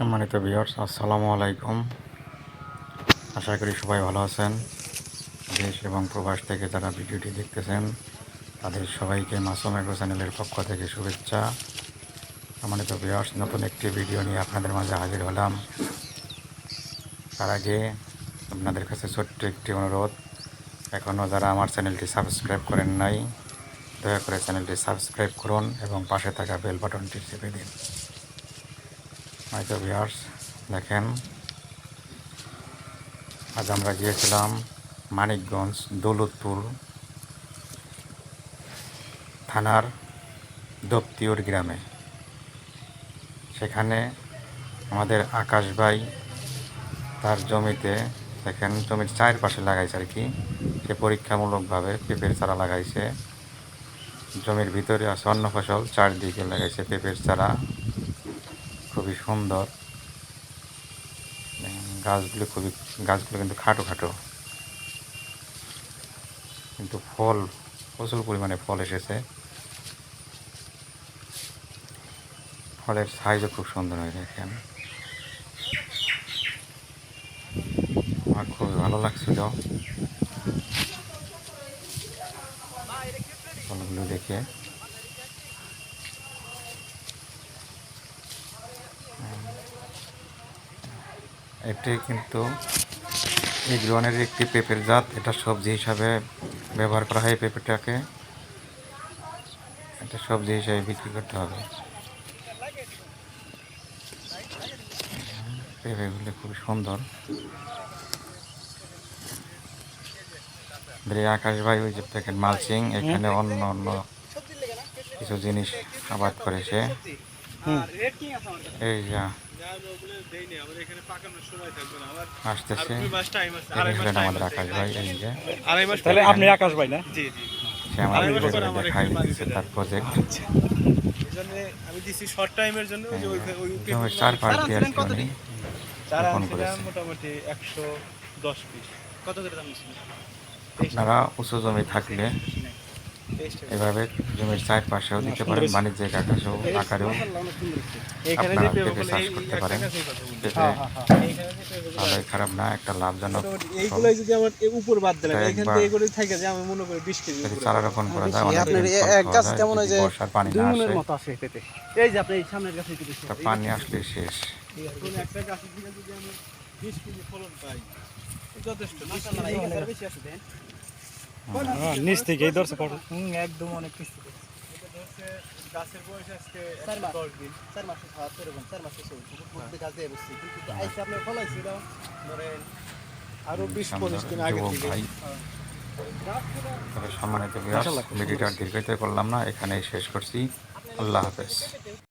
সম্মানিত বিয়ার্স আসসালামু আলাইকুম। আশা করি সবাই ভালো আছেন। দেশ এবং প্রবাস থেকে যারা ভিডিওটি দেখতেছেন, তাদের সবাইকে মাসুম এগ্রো চ্যানেলের পক্ষ থেকে শুভেচ্ছা। সম্মানিত বিয়ার্স নতুন একটি ভিডিও নিয়ে আপনাদের মাঝে হাজির হলাম। তার আগে আপনাদের কাছে ছোট্ট একটি অনুরোধ এখনও যারা আমার চ্যানেলটি সাবস্ক্রাইব করেন নাই, দয়া করে চ্যানেলটি সাবস্ক্রাইব করুন এবং পাশে থাকা বেল বাটনটি চেপে দিন। হয়তো দেখেন। আজ আমরা গিয়েছিলাম মানিকগঞ্জ, দৌলতপুর থানার দপ্তিউর গ্রামে। সেখানে আমাদের আকাশ ভাই তার জমিতে, দেখেন, জমির চারপাশে লাগাইছে আর কি। সে পরীক্ষামূলকভাবে পেঁপের চারা লাগাইছে। জমির ভিতরে আছে অন্য ফসল, চারদিকে লাগাইছে পেঁপের চারা। খুবই সুন্দর। গাছগুলো খুবই, গাছগুলো কিন্তু খাটো খাটো। কিন্তু ফল, প্রচুর পরিমাণে ফল এসেছে। ফলের সাইজও খুব সুন্দর হয়, দেখেন। আমার খুবই ভালো লাগছিল ফলগুলো দেখে। এটি কিন্তু এই গ্রহণের একটি পেঁপের জাত। এটা সবজি হিসাবে ব্যবহার করা হয় পেঁপেটাকে। এটা সবজি হিসাবে বিক্রি করতে হবে। পেঁপেগুলি খুব সুন্দর। আকাশ ভাই ওই যে প্যাকেট মালচিং এখানে অন্য অন্য কিছু জিনিস আবাদ করেছে। এই যা আসতেছে। তিনি হলেন আমাদের আকাশ ভাই এই যে। আড়াই মাস তাহলে আপনি আকাশ ভাই না? জি জি। সে আমাদের আড়াই বছর ভিডিও আমার দেখাই এখানে দিচ্ছে তার প্রজেক্ট। আমি শর্ট টাইমের জন্য যে ওই ওই চার আর কি। মোটামুটি পিস কত করে দাম আপনারা উঁচু জমি থাকলে এভাবে জমির চার পাশেও দিতে পারেন বাণিজ্যিক আকাশেও আকারেও আপনারা যে পেঁপে চাষ এই করতে পারেন। পেঁপে এইখানে যে পেঁপে ভালোই খারাপ না একটা লাভজনক এইগুলোই যদি আমার উপর বাদ দিলাম তা থেকে এগুলো থাকে যে আমি মনে করি বিশ কেজি চারা রোপণ করা যায় বুঝছি, অনেক আপনার দিন এ- ফল এক গাছ যায়, কেমন যে বর্ষার পানি দুই না আসে মতো আছে পেঁপে। এই যে আপনি এই সামনের গাছে একটু বেশি পানি আসলে শেষ। কোন একটা গাছের যদি আমি বিশ কেজি ফলন পাই যথেষ্ট বেশি আছে দেন। হ্যাঁ, নিচ থেকে এই ধরছে পড়ো একদম অনেক নিচ থেকে। গাছের বয়স আজকে চার একশো মাস। দশ দিন। চার মাসে খাওয়া এরকম চার মাসে চলছে গাছ দিয়ে বসছি কিন্তু আইসে আপনার ফলাইছে ধরেন আরও বিশ পঁচিশ দিন আগে থেকে তবে সম্মানিত বিরাট ভিডিওটা দীর্ঘায়িত করলাম না এখানেই শেষ করছি। আল্লাহ হাফেজ।